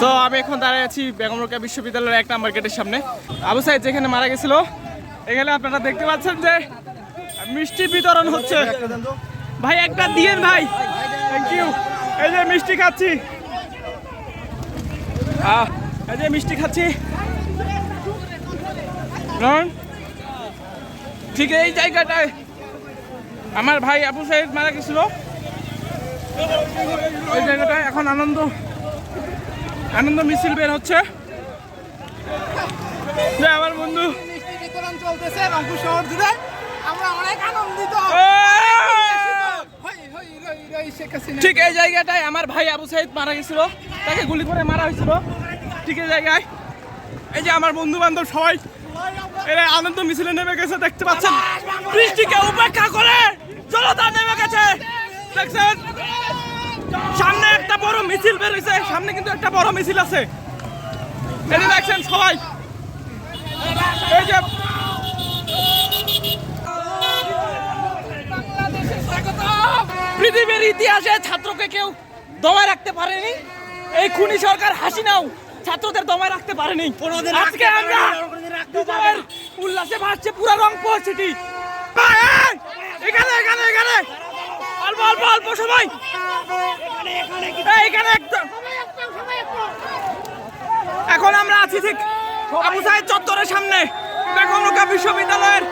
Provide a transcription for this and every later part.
So আমি এখন দাঁড়িয়ে আছি বেগম রোকেয়া বিশ্ববিদ্যালয়ের এক নাম্বার গেটের সামনে। আবু সাহেব যেখানে মারা গেছিল, এখানে আপনারা দেখতে পাচ্ছেন যে মিষ্টি বিতরণ হচ্ছে। ভাই, একটা দিয়েন ভাই। থ্যাংক ইউ এই যে মিষ্টি খাচ্ছি। এই যে মিষ্টি খাচ্ছি? ঠিক এই জায়গাটায়। আমার ভাই আবু সাইদ মারা গেছিল। এই জায়গাটায় এখন আনন্দ। আনন্দ মিছিল বের হচ্ছে। আমার বন্ধু। বিতরণ চলতেছে রংপুর শহর জুড়ে। আমরা অনেক আনন্দিত। হই, হই, রই, রই, শেখ হাসিনা। ঠিক এই জায়গাটায় আমার ভাই আবু সাইদ মারা গেছিল। তাকে গুলি করে মারা হয়েছিল। ঠিক এই জায়গায়। এই যে আমার বন্ধু বান্ধব সবাই এরা আনন্দ মিছিলে নেমে গেছে দেখতে পাচ্ছেন? বৃষ্টিকে উপেক্ষা করে জনতা নেমে গেছে। দেখছেন? সামনে বড় মিছিল বের হয়েছে সামনে কিন্তু একটা বড় মিছিল আছে। যে দেখছেন সবাই। এই যে পৃথিবীর ইতিহাসে ছাত্রকে কেউ দমায় রাখতে পারেনি। এই খুনি সরকার হাসিনাও ছাত্রদের দমায় রাখতে পারেনি। আজকে আমরা উল্লাসে ভাসছে পুরো রংপুর সিটি এখানে এখানে এখানে! সময় এই, এখানে একদম এখন আমরা আছি ঠিক আবু সাহেব চত্বরের সামনে বেগম রোকেয়া বিশ্ববিদ্যালয়ের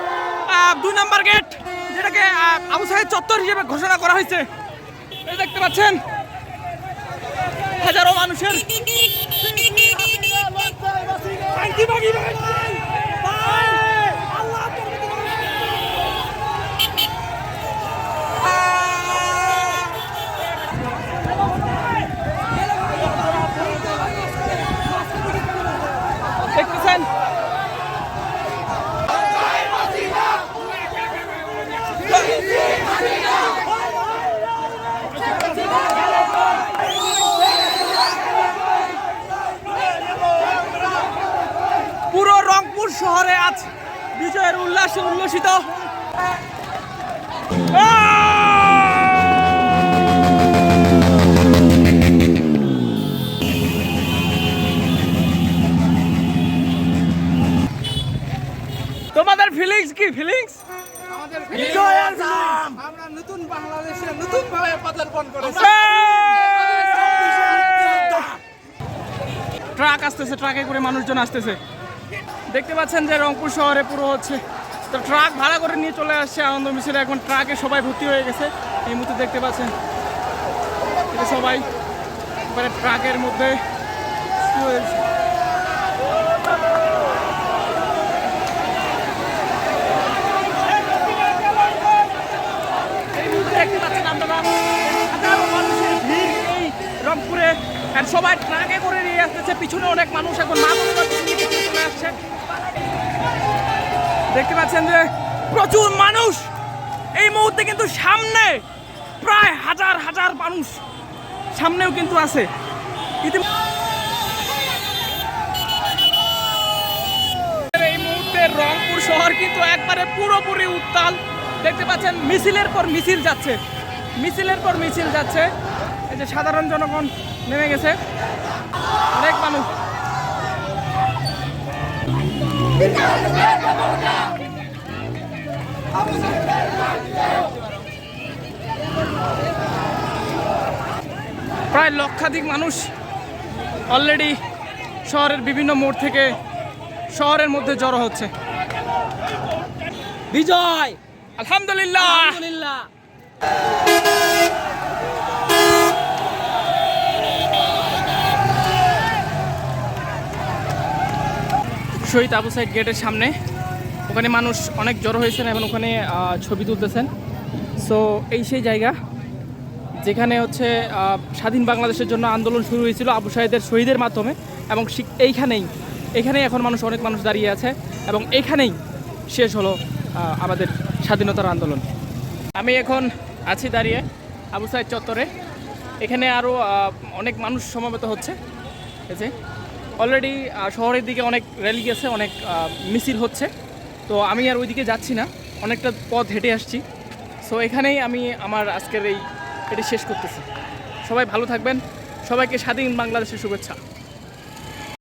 দুই নম্বর গেট যেটাকে আবু সাহেব চত্বর হিসেবে ঘোষণা করা হয়েছে দেখতে পাচ্ছেন হাজারো মানুষের দেখতেছেন পুরো রংপুর শহরে আজ বিজয়ের উল্লাসে উল্লসিত। ফিলিংস কি ফিলিংস আমাদের বিজয়ের আমরা নতুন বাংলাদেশে নতুন ভাবে পদার্পণ করেছি। ট্রাক আসতেছে ট্রাকে করে মানুষজন আসতেছে। দেখতে পাচ্ছেন যে রংপুর শহরে পুরো হচ্ছে। তো ট্রাক ভাড়া করে নিয়ে চলে আসছে আনন্দ মিছিলে। এখন ট্রাকে সবাই ভর্তি হয়ে গেছে। এই মুহূর্তে দেখতে পাচ্ছেন এটা সবাই এবারে ট্রাকের মধ্যে শুয়েছে। এই মুহূর্তে দেখতে পাচ্ছেন আপনারা হাজারো মানুষের ভিড় এই রংপুরে আর সবাই ট্রাকে করে নিয়ে আসতেছে। পিছনে অনেক মানুষ এখন। মা আসছে। দেখতে পাচ্ছেন যে প্রচুর মানুষ। এই মুহূর্তে কিন্তু সামনে প্রায় হাজার হাজার মানুষ সামনেও কিন্তু আছে। এই মুহূর্তে রংপুর শহর কিন্তু একবারে পুরোপুরি উত্তাল। দেখতে পাচ্ছেন, মিছিলের পর মিছিল যাচ্ছে। মিছিলের পর মিছিল যাচ্ছে। যে সাধারণ জনগণ নেমে গেছে। অনেক মানুষ। প্রায় লক্ষাধিক মানুষ অলরেডি শহরের বিভিন্ন মোড় থেকে শহরের মধ্যে জড়ো হচ্ছে। বিজয়! আলহামদুলিল্লাহ! আলহামদুলিল্লাহ! শহীদ আবু সাইদ গেটের সামনে। ওখানে মানুষ অনেক জড়ো হয়েছেন এবং ওখানে ছবি তুলতেছেন। সো এই সেই জায়গা, যেখানে হচ্ছে স্বাধীন বাংলাদেশের জন্য আন্দোলন শুরু হয়েছিল আবু সাহেদের শহীদের মাধ্যমে এবং এইখানেই, এখানেই এখন মানুষ, অনেক মানুষ দাঁড়িয়ে আছে এবং এখানেই শেষ হলো আমাদের স্বাধীনতার আন্দোলন। আমি এখন আছি দাঁড়িয়ে আবু সাইদ চত্বরে। এখানে আরও অনেক মানুষ সমবেত হচ্ছে। এই অলরেডি শহরের দিকে অনেক র্যালি গেছে, অনেক মিছিল হচ্ছে। তো আমি আর ওইদিকে যাচ্ছি না, অনেকটা পথ হেঁটে আসছি। সো এখানেই আমি আমার আজকের এই, এটি শেষ করতেছি। সবাই ভালো থাকবেন, সবাইকে স্বাধীন বাংলাদেশের শুভেচ্ছা।